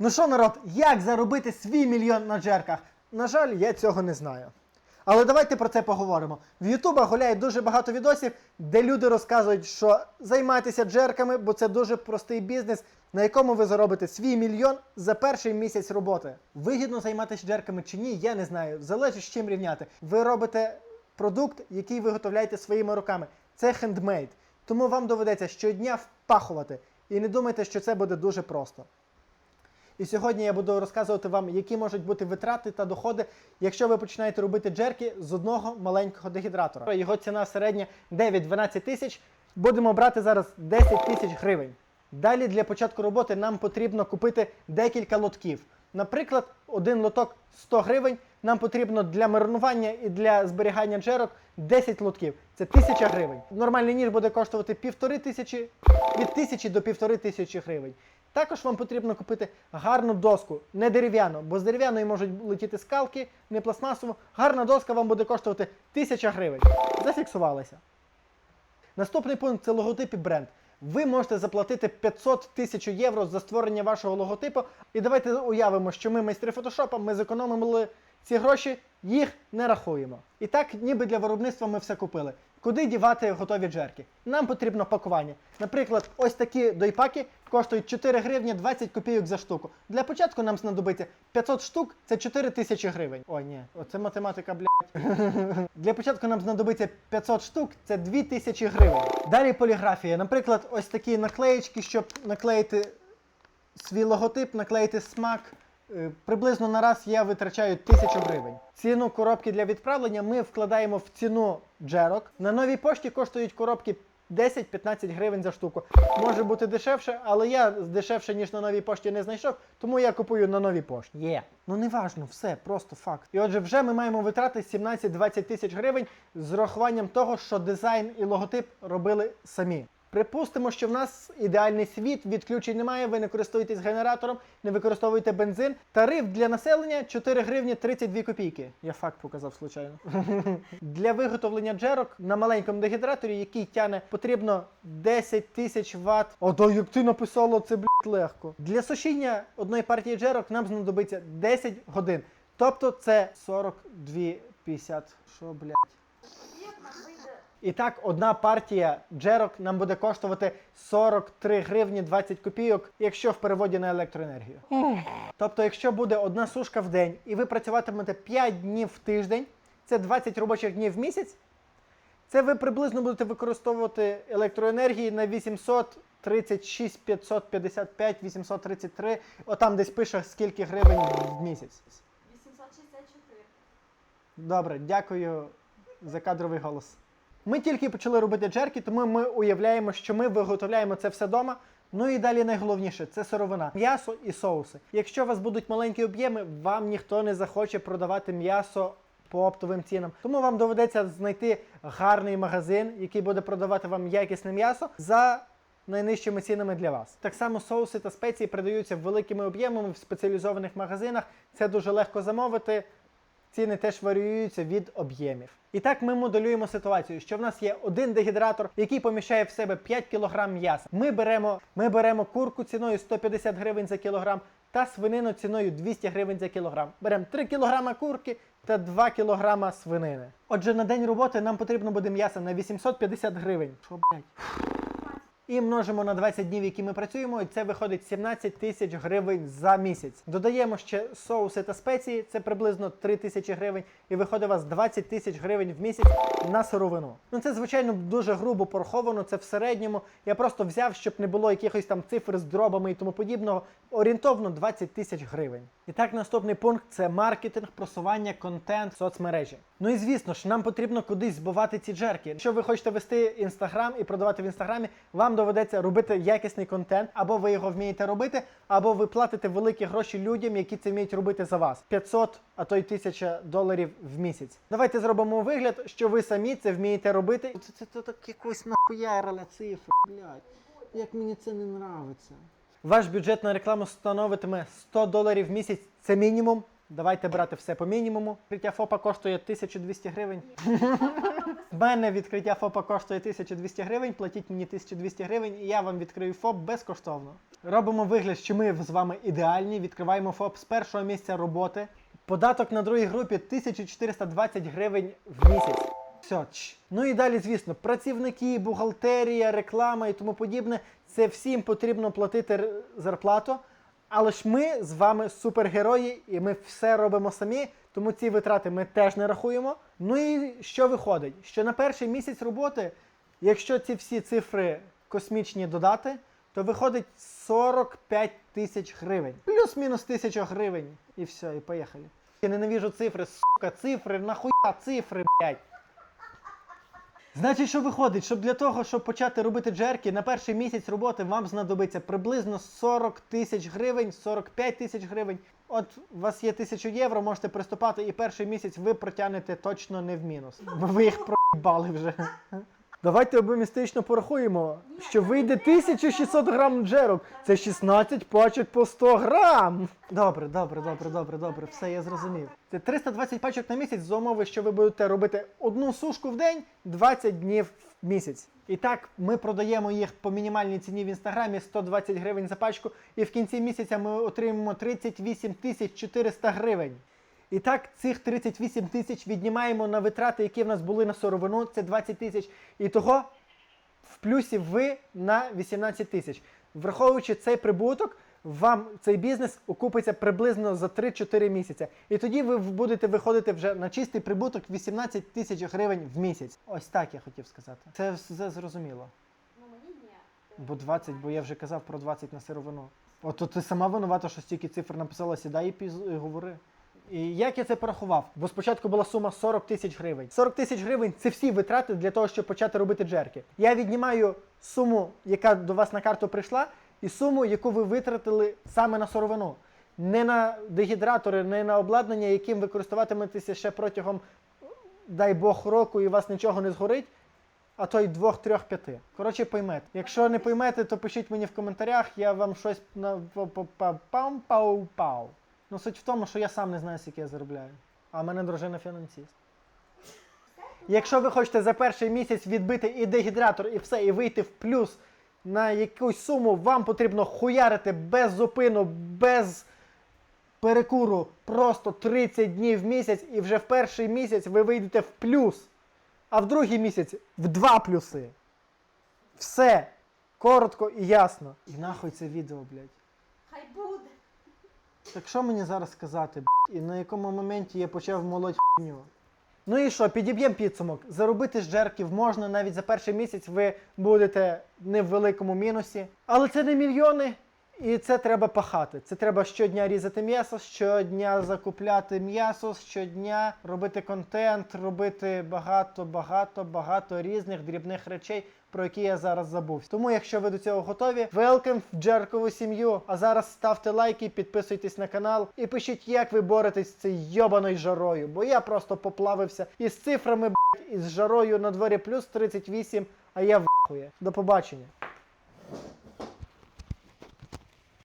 Ну що, народ, як заробити свій мільйон на джерках? На жаль, я цього не знаю. Але давайте про це поговоримо. В Ютуба гуляє дуже багато відосів, де люди розказують, що займайтеся джерками, бо це дуже простий бізнес, на якому ви заробите свій мільйон за перший місяць роботи. Вигідно займатися джерками чи ні, я не знаю. Залежить з чим рівняти. Ви робите продукт, який виготовляєте своїми руками. Це хендмейд. Тому вам доведеться щодня впахувати. І не думайте, що це буде дуже просто. І сьогодні я буду розказувати вам, які можуть бути витрати та доходи, якщо ви починаєте робити джерки з одного маленького дегідратора. Його ціна середня 9-12 тисяч. Будемо брати зараз 10 тисяч гривень. Далі для початку роботи нам потрібно купити декілька лотків. Наприклад, один лоток 100 гривень. Нам потрібно для маринування і для зберігання джерок 10 лотків. Це 1000 гривень. Нормальний ніж буде коштувати півтори тисячі, від тисячі до півтори тисячі гривень. Також вам потрібно купити гарну доску, не дерев'яну, бо з дерев'яної можуть летіти скалки, не пластмасову. Гарна доска вам буде коштувати 1000 гривень. Зафіксувалися. Наступний пункт це логотип і бренд. Ви можете заплатити 500 тисяч євро за створення вашого логотипу. І давайте уявимо, що ми майстри фотошопа, ми зекономили ці гроші, їх не рахуємо. І так, ніби для виробництва ми все купили. Куди дівати готові джерки? Нам потрібно пакування. Наприклад, ось такі дойпаки коштують 4 гривні 20 копійок за штуку. Для початку нам знадобиться 500 штук, це 4 тисячі гривень. О, ні, оце математика, блядь. Для початку нам знадобиться 500 штук, це 2000 гривень. Далі поліграфія. Наприклад, ось такі наклеєчки, щоб наклеїти свій логотип, наклеїти смак. Е, Приблизно на раз я витрачаю 1000 гривень. Ціну коробки для відправлення ми вкладаємо в ціну джерок. На новій пошті коштують коробки 10-15 гривень за штуку. Може бути дешевше, але я дешевше, ніж на новій пошті не знайшов, тому я купую на новій пошті. Є. Ну не важно, все, просто факт. І отже, вже ми маємо витрати 17-20 тисяч гривень з урахуванням того, що дизайн і логотип робили самі. Припустимо, що в нас ідеальний світ, відключень немає, ви не користуєтесь генератором, не використовуєте бензин. Тариф для населення 4 гривні 32 копійки. Я факт показав случайно. для виготовлення джерок на маленькому дегідраторі, який тяне, потрібно 10 тисяч ватт. О, да як ти написала, це блядь, легко. Для сушіння одної партії джерок нам знадобиться 10 годин. Тобто це 42,50. Що, блядь? І так, одна партія джерок нам буде коштувати 43 гривні 20 копійок, якщо в переводі на електроенергію. Тобто, якщо буде одна сушка в день, і ви працюватимете 5 днів в тиждень, це 20 робочих днів в місяць. Це ви приблизно будете використовувати електроенергії на 836, 555, 833. Отам десь пише скільки гривень в місяць. 864. Добре, дякую за кадровий голос. Ми тільки почали робити джерки, тому ми уявляємо, що ми виготовляємо це все вдома. Ну і далі найголовніше це сировина, м'ясо і соуси. Якщо у вас будуть маленькі об'єми, вам ніхто не захоче продавати м'ясо по оптовим цінам. Тому вам доведеться знайти гарний магазин, який буде продавати вам якісне м'ясо за найнижчими цінами для вас. Так само соуси та спеції продаються великими об'ємами в спеціалізованих магазинах. Це дуже легко замовити. Ціни теж варіюються від об'ємів. І так ми моделюємо ситуацію, що в нас є один дегідратор, який поміщає в себе 5 кг м'яса. Ми беремо, ми беремо курку ціною 150 гривень за кілограм та свинину ціною 200 гривень за кілограм. Беремо 3 кг курки та 2 кг свинини. Отже, на день роботи нам потрібно буде м'яса на 850 гривень. Що, блядь? І множимо на 20 днів, які ми працюємо, і це виходить 17 тисяч гривень за місяць. Додаємо ще соуси та спеції, це приблизно 3 тисячі гривень, і виходить у вас 20 тисяч гривень в місяць на сировину. Ну це, звичайно, дуже грубо пораховано, це в середньому. Я просто взяв, щоб не було якихось там цифр з дробами і тому подібного. Орієнтовно 20 тисяч гривень. І так, наступний пункт це маркетинг, просування, контент, соцмережі. Ну і звісно ж, нам потрібно кудись збивати ці джерки. Якщо ви хочете вести інстаграм і продавати в інстаграмі, вам доведеться робити якісний контент, або ви його вмієте робити, або ви платите великі гроші людям, які це вміють робити за вас. 500, а то й 1000 доларів в місяць. Давайте зробимо вигляд, що ви самі це вмієте робити. Це, це, це так якось нахуярила цифра, блядь. Як мені це не нравиться. Ваш бюджет на рекламу становитиме 100 доларів в місяць. Це мінімум. Давайте брати все по мінімуму. Відкриття ФОПа коштує 1200 гривень. В мене відкриття ФОПа коштує 1200 гривень. Платіть мені 1200 гривень, і я вам відкрию ФОП безкоштовно. Робимо вигляд, що ми з вами ідеальні. Відкриваємо ФОП з першого місця роботи. Податок на другій групі 1420 гривень в місяць. Все. Ну і далі, звісно, працівники, бухгалтерія, реклама і тому подібне. Це всім потрібно платити зарплату. Але ж ми з вами супергерої, і ми все робимо самі, тому ці витрати ми теж не рахуємо. Ну і що виходить? Що на перший місяць роботи, якщо ці всі цифри космічні додати, то виходить 45 тисяч гривень. Плюс-мінус тисяча гривень. І все, і поїхали. Я ненавіжу цифри, сука, цифри, нахуя цифри, блядь. Значить, що виходить, щоб для того, щоб почати робити джерки, на перший місяць роботи вам знадобиться приблизно 40 тисяч гривень, 45 тисяч гривень. От у вас є 1000 євро, можете приступати, і перший місяць ви протягнете точно не в мінус. Бо ви їх проїбали вже. Давайте обомістично порахуємо, що вийде 1600 грам джерок. Це 16 пачок по 100 грам. Добре, добре, добре, добре, добре. Все, я зрозумів. Це 320 пачок на місяць за умови, що ви будете робити одну сушку в день 20 днів в місяць. І так ми продаємо їх по мінімальній ціні в інстаграмі 120 гривень за пачку, і в кінці місяця ми отримаємо 38 тисяч 400 гривень. І так, цих 38 тисяч віднімаємо на витрати, які в нас були на сировину, це 20 тисяч. І того в плюсі ви на 18 тисяч. Враховуючи цей прибуток, вам цей бізнес окупиться приблизно за 3-4 місяці. І тоді ви будете виходити вже на чистий прибуток 18 тисяч гривень в місяць. Ось так я хотів сказати. Це все зрозуміло. Ну мені ні. Бо 20, бо я вже казав про 20 на сировину. От ти сама винувата, що стільки цифр написала, сідай і піз- і говори. І як я це порахував? Бо спочатку була сума 40 тисяч гривень. 40 тисяч гривень це всі витрати для того, щоб почати робити джерки. Я віднімаю суму, яка до вас на карту прийшла, і суму, яку ви витратили саме на сировину. Не на дегідратори, не на обладнання, яким ви користуватиметеся ще протягом, дай Бог, року, і у вас нічого не згорить а то й двох, трьох, п'яти. Коротше, поймете. Якщо не поймете, то пишіть мені в коментарях, я вам щось на пам пау пау Ну суть в тому, що я сам не знаю, скільки я заробляю. А в мене дружина фінансист. Якщо ви хочете за перший місяць відбити і дегідратор, і все, і вийти в плюс на якусь суму, вам потрібно хуярити без зупину, без перекуру просто 30 днів в місяць, і вже в перший місяць ви вийдете в плюс а в другий місяць в два плюси. Все. Коротко і ясно. І нахуй це відео, блядь. Хай буде. Так що мені зараз сказати, і на якому моменті я почав молоть хуйню? Ну і що, підіб'ємо підсумок. Заробити з джерків можна, навіть за перший місяць ви будете не в великому мінусі. Але це не мільйони, і це треба пахати. Це треба щодня різати м'ясо, щодня закупляти м'ясо, щодня робити контент, робити багато, багато, багато різних дрібних речей, про які я зараз забув. Тому, якщо ви до цього готові, велкам в джеркову сім'ю. А зараз ставте лайки, підписуйтесь на канал і пишіть, як ви боретесь з цією йобаною жарою. Бо я просто поплавився із цифрами, б***ь, із жарою на дворі плюс 38, а я в До побачення.